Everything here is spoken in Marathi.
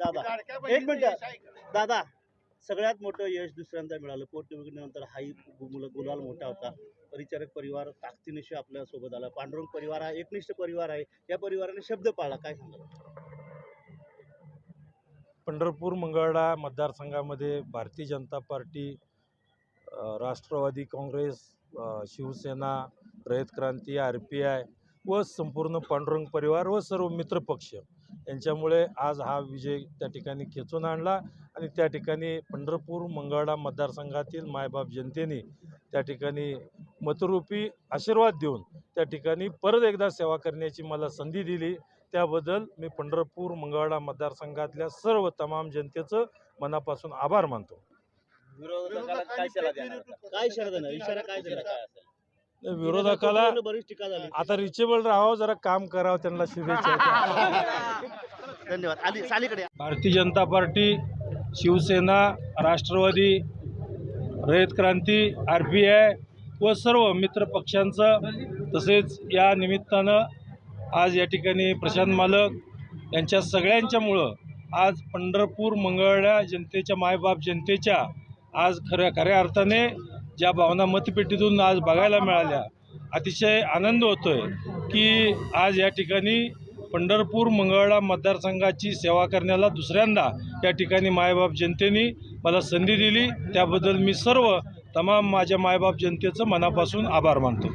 दादा एक मिनिट. दादा सगळ्यात मोठं यश दुसऱ्यांदा मिळालं. पोटनिवडणुकीनंतर हाही गुल- गुलाल मोठा होता. परिचारक परिवार ताकदीनिशी आपल्यासोबत आला. पांडुरंग परिवार हा एकनिष्ठ परिवार आहे. या परिवाराने शब्द पाळला. काय सांगाल? पंढरपूर मंगळवेढा मतदारसंघामध्ये Bharatiya Janata Party Rashtrawadi Congress Shivsena Rayat Kranti R P I व संपूर्ण पांडुरंग परिवार व सर्व मित्रपक्ष. यांच्यामुळे आज हा विजय त्या ठिकाणी खेचून आणला आणि त्या ठिकाणी पंढरपूर मंगळवेढा मतदारसंघातील मायबाप जनतेने त्या ठिकाणी मतरूपी आशीर्वाद देऊन त्या ठिकाणी परत एकदा सेवा करण्याची मला संधी दिली. त्याबद्दल मी पंढरपूर मंगळवेढा मतदारसंघातल्या सर्व तमाम जनतेचं मनापासून आभार मानतो. विरोधकाला आता रिचेबल राहावं जरा काम करावं त्यांना शुभेच्छा धन्यवाद. आली सालीकडे. Bharatiya Janata Party Shivsena Rashtrawadi Rayat Kranti R P I व सर्व मित्र पक्षांचं तसेच या निमित्तानं आज या ठिकाणी प्रशांत मालक यांच्या सगळ्यांच्यामुळं आज पंढरपूर मंगळल्या जनतेच्या मायबाप जनतेच्या आज खऱ्या खऱ्या अर्थाने ज्या भावना मतपेटीतून आज बघायला मिळाल्या अतिशय आनंद होतोय की आज या ठिकाणी पंढरपूर मंगळवेढा मतदारसंघाची सेवा करण्याला दुसऱ्यांदा या ठिकाणी मायबाप जनतेने मला संधी दिली. त्याबद्दल मी सर्व तमाम माझ्या मायबाप जनतेचं मनापासून आभार मानतो.